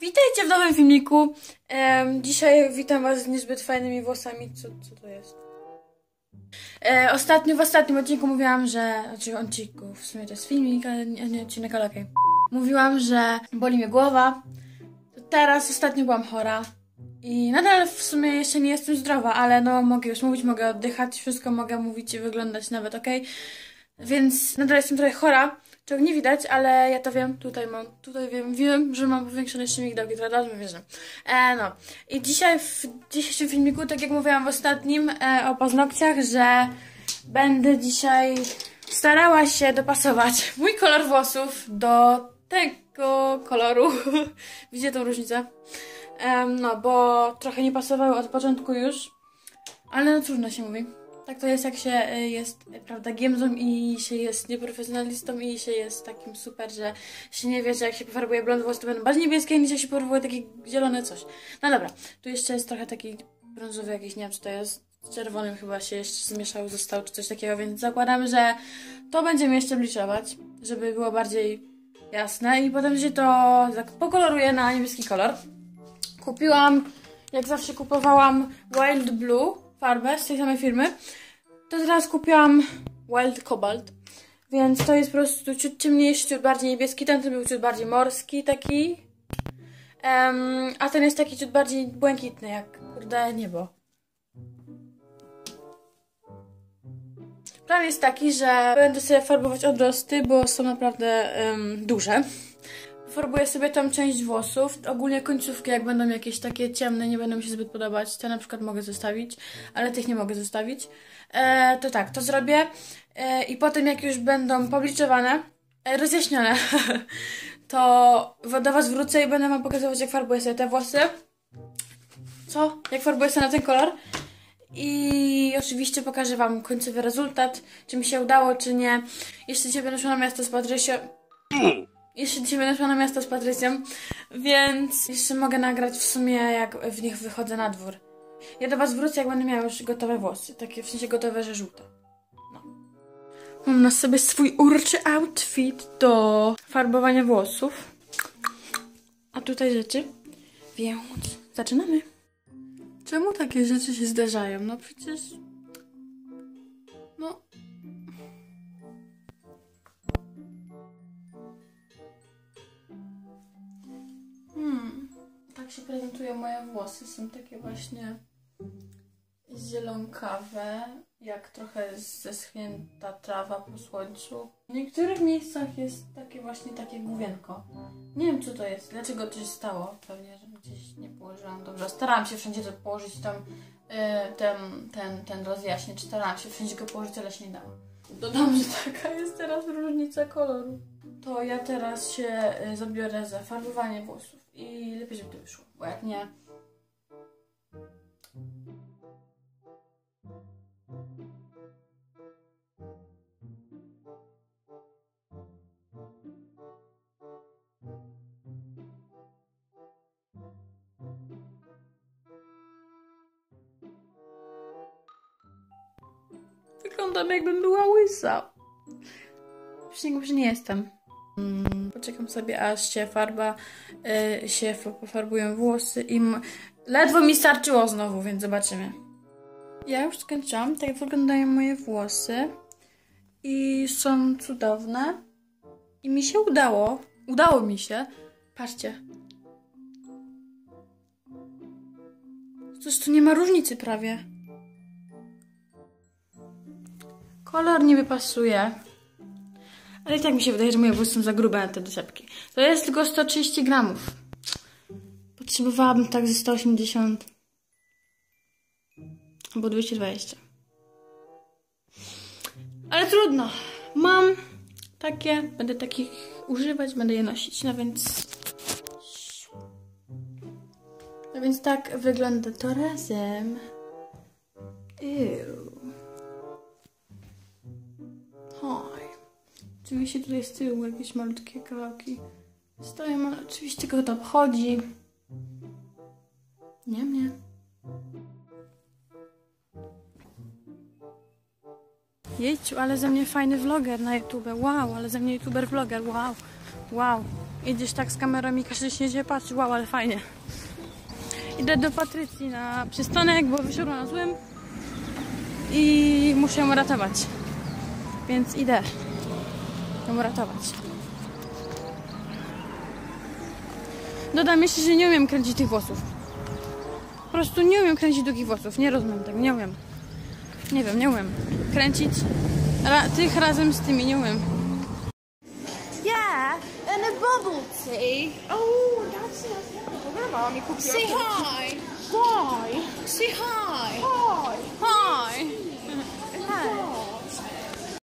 Witajcie w nowym filmiku. Em, dzisiaj witam was z niezbyt fajnymi włosami. Co, co to jest? E, ostatnio, w ostatnim odcinku mówiłam, że... Znaczy odcinku, w sumie to jest filmik, ale nie, nie odcinek, ale okej. Mówiłam, że boli mnie głowa. Teraz ostatnio byłam chora. I nadal w sumie jeszcze nie jestem zdrowa, ale no mogę już mówić, mogę oddychać, wszystko mogę mówić i wyglądać nawet ok. Więc nadal jestem trochę chora, czego nie widać, ale ja to wiem, tutaj mam, tutaj wiem, wiem, że mam powiększone jeszcze migdałki, razu wierzę. E, no. I dzisiaj w dzisiejszym filmiku, tak jak mówiłam w ostatnim e, o paznokciach, że będę dzisiaj starała się dopasować mój kolor włosów do tego koloru. Widzicie tą różnicę? Em, no, bo trochę nie pasowały od początku już, ale no trudno się mówi. Tak to jest, jak się y, jest, prawda, giemzą i się jest nieprofesjonalistą i się jest takim super, że się nie wie, że jak się pofarbuje blond włosy, to będą bardziej niebieskie, niż jak się pofarbuje takie zielone coś. No dobra, tu jeszcze jest trochę taki brązowy jakiś, nie wiem, czy to jest z czerwonym chyba się jeszcze zmieszał, został, czy coś takiego, więc zakładamy, że to będziemy jeszcze bliczować, żeby było bardziej jasne i potem się to tak pokoloruje na niebieski kolor. Kupiłam, jak zawsze kupowałam Wild Blue farbę z tej samej firmy. To teraz kupiłam Wild Cobalt. Więc to jest po prostu ciut ciemniejszy, ciut bardziej niebieski. Ten, był ciut bardziej morski taki. Em, a ten jest taki ciut bardziej błękitny, jak kurde niebo. Plan jest taki, że będę sobie farbować odrosty, bo są naprawdę em, duże. Farbuję sobie tą część włosów. Ogólnie końcówki, jak będą jakieś takie ciemne, nie będą mi się zbyt podobać. Te na przykład mogę zostawić, ale tych nie mogę zostawić. E, to tak, to zrobię. E, I potem, jak już będą pobliczowane, e, rozjaśnione, to do Was wrócę i będę Wam pokazywać, jak farbuję sobie te włosy. Co? Jak farbuję sobie na ten kolor. I oczywiście pokażę Wam końcowy rezultat, czy mi się udało, czy nie. Jeszcze dzisiaj będę na miasto z Patrysią. Jeszcze dzisiaj będę szła na miasto z Patrycją, więc jeszcze mogę nagrać w sumie, jak w nich wychodzę na dwór. Ja do Was wrócę, jak będę miała już gotowe włosy. Takie w sensie gotowe, że żółte. No. Mam na sobie swój urczy outfit do farbowania włosów. A tutaj rzeczy. Więc zaczynamy. Czemu takie rzeczy się zdarzają? No przecież... prezentują moje włosy. Są takie właśnie zielonkawe, jak trochę zeschnięta trawa po słońcu. W niektórych miejscach jest takie właśnie takie główienko. Nie wiem co to jest, dlaczego to się stało. Pewnie, że gdzieś nie położyłam dobrze. Starałam się wszędzie to położyć tam y, ten, ten, ten rozjaśnię. Starałam się wszędzie go położyć, ale się nie dało. Dodam, że taka jest teraz różnica koloru. To ja teraz się y, zabiorę za farbowanie włosów i lepiej, żeby to wyszło, bo jak nie... Wyglądam jakbym była łysa. Że nie jestem. Mm, poczekam sobie, aż się farba, y, się pofarbują włosy i ledwo mi starczyło znowu, więc zobaczymy. Ja już skończyłam, tak wyglądają moje włosy i są cudowne i mi się udało, udało mi się, patrzcie. Cóż, tu nie ma różnicy prawie. Kolor niby pasuje. Ale i tak mi się wydaje, że moje włosy są za grube na te dosepki. To jest tylko 130 gramów. Potrzebowałabym tak ze 180. Albo 220. Ale trudno. Mam takie, będę takich używać, będę je nosić, no więc... No więc tak wygląda to razem. Ew. Oczywiście tutaj z tyłu jakieś malutkie kawałki stoją, ale oczywiście go to obchodzi. Nie mnie. Jejciu, ale ze mnie fajny vloger na YouTube. Wow, ale ze mnie youtuber vloger. Wow, wow. Idziesz tak z kamerą i każdy się nie patrzy, wow, ale fajnie. Idę do Patrycji na przystanek, bo wysiadła na złym i muszę ją ratować. Więc idę ją ratować. Dodam jeszcze, że nie umiem kręcić tych włosów. Po prostu nie umiem kręcić długich włosów. Nie rozumiem tego, nie umiem. Nie wiem, nie umiem. Kręcić ra tych razem z tymi nie umiem. Yeah, and a bubble tea. Oh, that's Dobra, mama mi kupiła. Say hi. Say hi. Why?